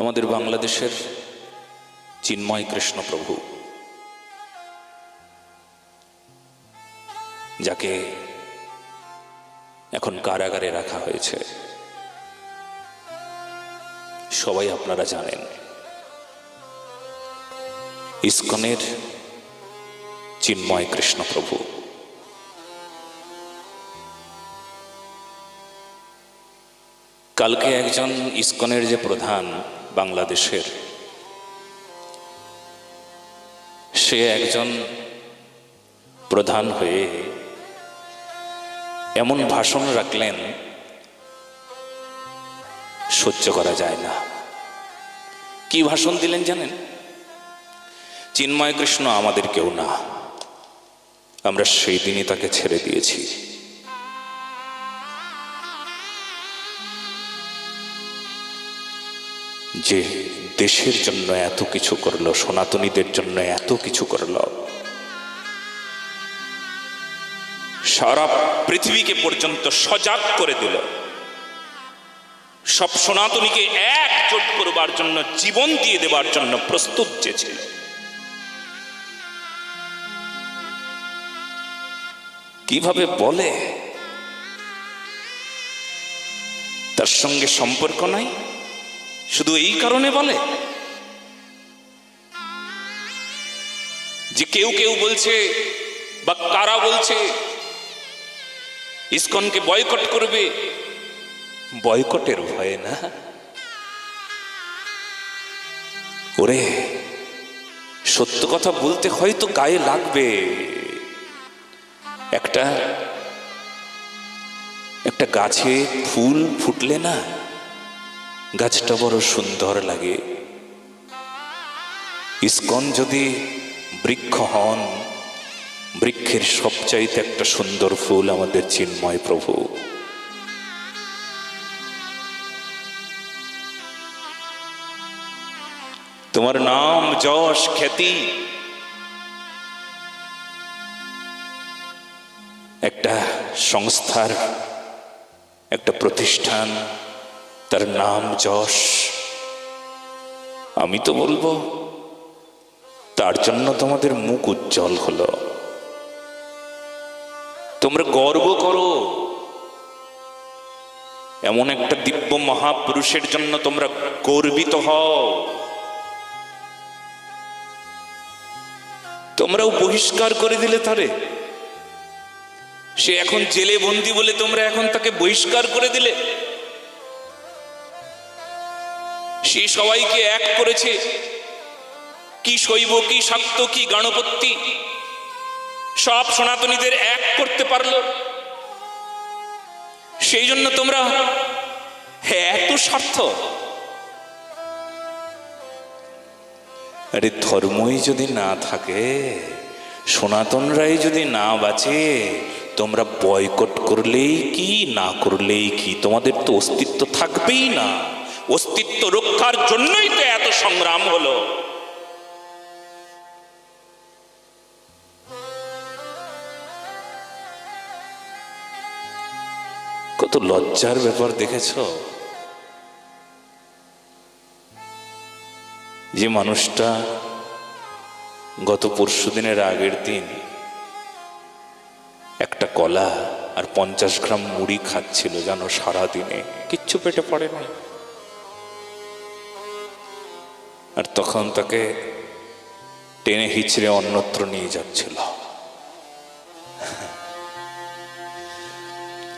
আমাদের বাংলাদেশের চিন্ময় কৃষ্ণ প্রভু, যাকে এখন কারাগারে রাখা হয়েছে। সবাই আপনারা জানেন, ইস্কনের চিন্ময় কৃষ্ণ প্রভু। কালকে একজন ইস্কনের যে প্রধান বাংলাদেশের। সে একজন প্রধান হয়ে এমন ভাষণ রাখলেন, সহ্য করা যায় না। কি ভাষণ দিলেন জানেন? চিন্ময় কৃষ্ণ আমাদের কেউ না। আমরা সেই দিনই তাকে ছেড়ে দিয়েছি। যে দেশের জন্য এত কিছু করল, সনাতনীদের জন্য এত কিছু করল। সারা পৃথিবীকে পর্যন্ত সজাগ করে দিল। সব সনাতনীকে একজোট করবার জন্য, জীবন দিয়ে দেবার জন্য প্রস্তুত যে ছিল। কীভাবে বলে? তার সঙ্গে সম্পর্ক নাই? শুধু এই কারণে বলে? যে কেউ কেউ বলছে, বা কারা বলছে, ইসকনকে বয়কট করবে? বয়কটের ভয়ে না? ওরে, সত্য কথা বলতে হয়তো গায়ে লাগবে। একটা একটা গাছে ফুল ফুটলে না গাছটা বড় সুন্দর লাগে। ইস্কন যদি বৃক্ষ হন, বৃক্ষের সবচাইতে একটা সুন্দর ফুল আমাদের চিন্ময় প্রভু। তোমার নাম যশ খ্যাতি। একটা সংস্থার, একটা প্রতিষ্ঠান তার নাম যশ। আমি তো বলব, তার জন্য তোমাদের মুখ উজ্জ্বল হলো। তোমরা গর্ব করো। এমন একটা দিব্য মহাপুরুষের জন্য তোমরা গর্বিত হও। তোমরাও বহিষ্কার করে দিলে তারে। সে এখন জেলে বন্দি বলে তোমরা এখন তাকে বহিষ্কার করে দিলে। সে সবাইকে এক করেছে। কি শৈব, কি শাক্ত, কি গণপত্তি সব সনাতনীদের এক করতে পারল। সেই জন্য তোমরা এত স্বার্থ। আরে ধর্মই যদি না থাকে, সনাতনরাই যদি না বাঁচে, তোমরা বয়কট করলেই কি, না করলেই কি? তোমাদের তো অস্তিত্ব থাকবেই না। অস্তিত্ব রক্ষার জন্যই তো এত সংগ্রাম হলো। কত লজ্জার ব্যাপার দেখেছ? যে মানুষটা গত পরশু দিনের আগের দিন একটা কলা আর পঞ্চাশ গ্রাম মুড়ি খাচ্ছিল জানো সারাদিনে। কিচ্ছু পেটে পড়ে না আর তখন তাকে টেনে হিচড়ে অন্যত্র নিয়ে যাচ্ছিল।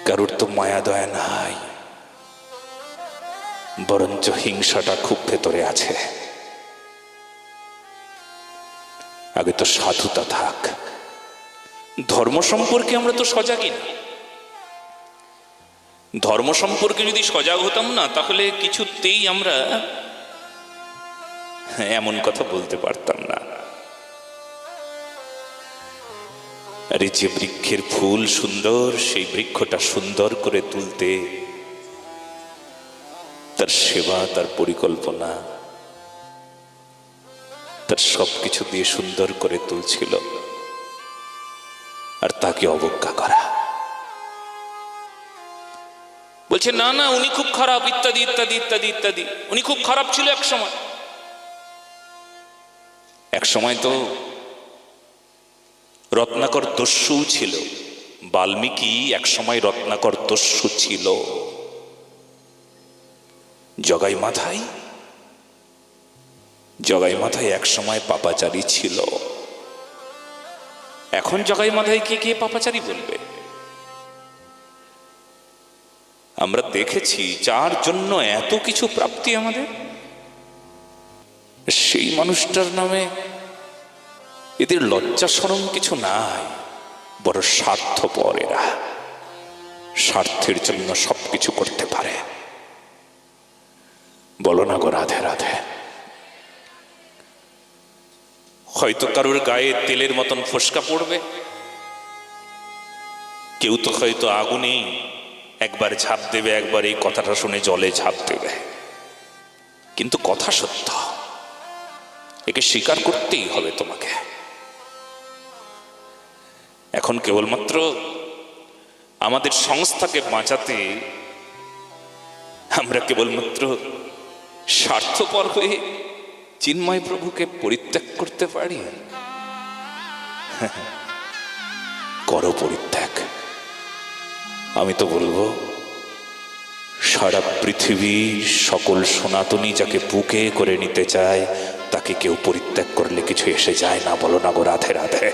কারুর তো মায়া দয়া নাই, বরঞ্চ হিংসাটা খুব ভেতরে আছে। আগে তো সাধুতা থাক, ধর্ম সম্পর্কে আমরা তো সজাগই না। ধর্ম সম্পর্কে যদি সজাগ হতাম না, তাহলে কিছুতেই আমরা এমন কথা বলতে পারতাম না। আরে যে বৃক্ষের ফুল সুন্দর, সেই বৃক্ষটা সুন্দর করে তুলতে তার সেবা, তার পরিকল্পনা, তার সবকিছু দিয়ে সুন্দর করে তুলছিল। আর তাকে অবজ্ঞা করা। বলছে, না না, উনি খুব খারাপ, ইত্যাদি ইত্যাদি ইত্যাদি ইত্যাদি। উনি খুব খারাপ ছিল এক সময়। এক সময় তো রত্নাকর দস্যু ছিল। বাল্মীকি এক সময় রত্নাকর দস্যু ছিল। জগাই মাথায়? জগাই মাথায় এক সময় পাপাচারী ছিল। এখন জগাই মাথায় কে কে পাপাচারী বলবে? আমরা দেখেছি, যার জন্য এত কিছু প্রাপ্তি আমাদের। সেই মানুষটার নামে এদের লজ্জা সরম কিছু নাই বড় স্বার্থপর এরা। স্বার্থের জন্য সবকিছু করতে পারে। বলো না গো রাধে রাধে। হয়তো কারোর গায়ে তেলের মতন ফসকা পড়বে। কেউ তো হয়তো আগুনেই একবার ঝাঁপ দেবে, একবার এই কথাটা শুনে জলে ঝাঁপ দেবে। কিন্তু কথা সত্য। একে স্বীকার করতেই হবে তোমাকে। এখন কেবলমাত্র আমাদের সংস্থাকে বাঁচাতে আমরা কেবলমাত্র স্বার্থপর হয়ে চিন্ময় প্রভুকে পরিত্যাগ করতে পারি। করো পরিত্যাগ। আমি তো বলব, সারা পৃথিবীর সকল সনাতনী যাকে বুকে করে নিতে চায় তাকে কেউ পরিত্যাগ করলে কিছু এসে যায় না বলো না গো রাধে রাধে।